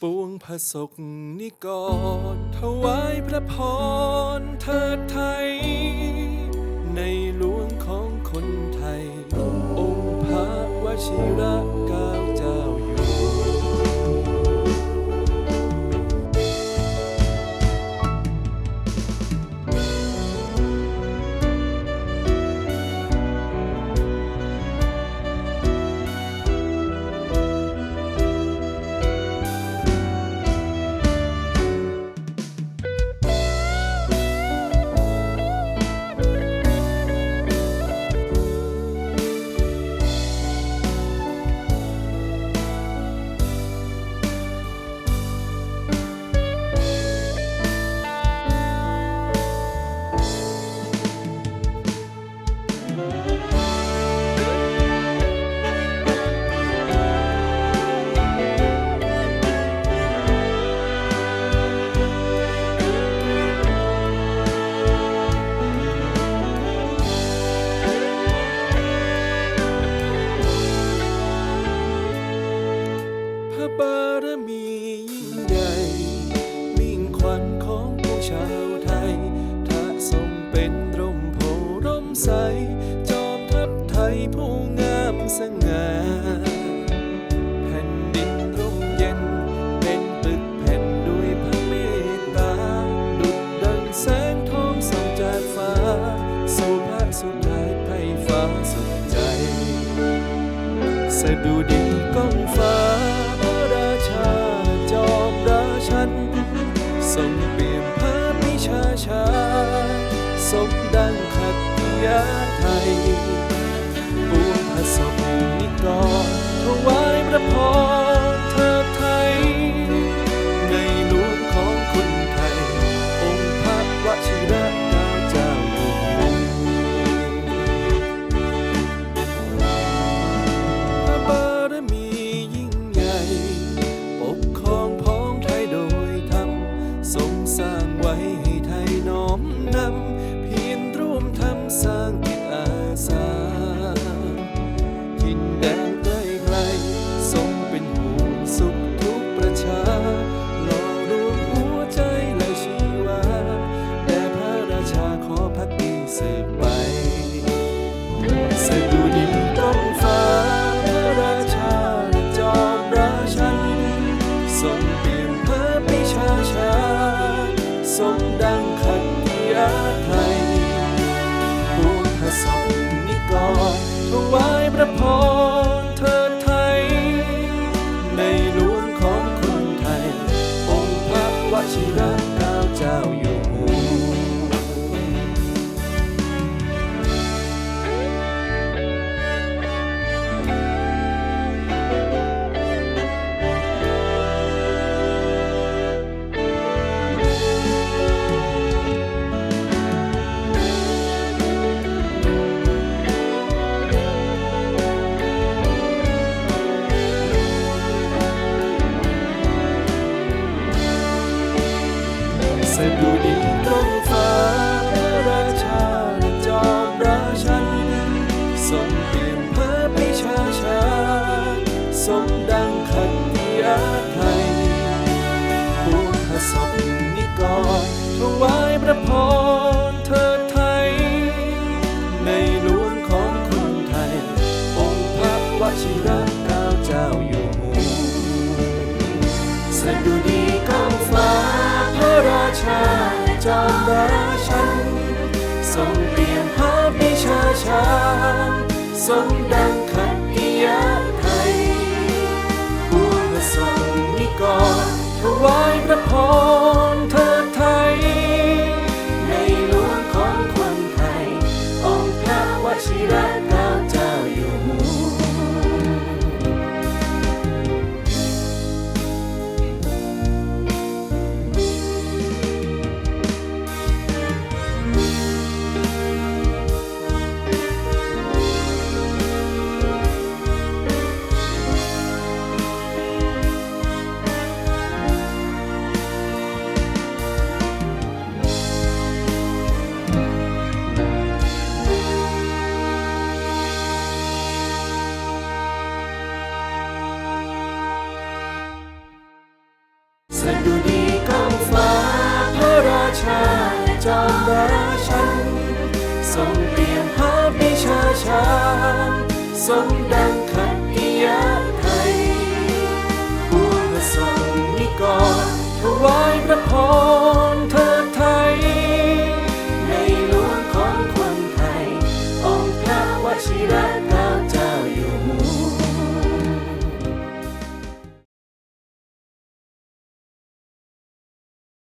ปวงพระศกนิกรถวายพระพรเทิดไทย ในหลวงของคนไทย องค์พระวชิระ ระบารมียิ่งใหญ่มิ่งขวัญของพวกชาวไทยถ้าทรงเป็นร่มโพร่มใส จอมทัพไทยผู้งามสง่าแผ่นดินร่มเย็น เป็นปึกแผ่นด้วยพระเมตตา ดุจดังแสงทองส่องจากฟ้าสู่พระสุดท้ายไพฟ้าสุขใจสดุดีก้อง สืบไปสดุดีก้องฟ้าพระราชาจอมราชันทรงเปลี่ยนพระปิชาชาทรงดังขันติยาไทยปวงพระศพนิกรถวายพระพร สดุดีก้องฟ้าพระราชาและจอมราชันทรงเปลี่ยนพระปิชาชาทรงดังขัตติยาไทยปวงพระศพนิกรถวายพระพรเทิดไทย ในหลวงของคนไทย องค์พระวชิระเก้าเจ้าอยู่หัวสดุดี ชาจอมราชันทรงเปลี่ยนพระพิชาชาทรงดัง จอมราชันทรงเปลี่ยนพระบิชาชาทรงดัง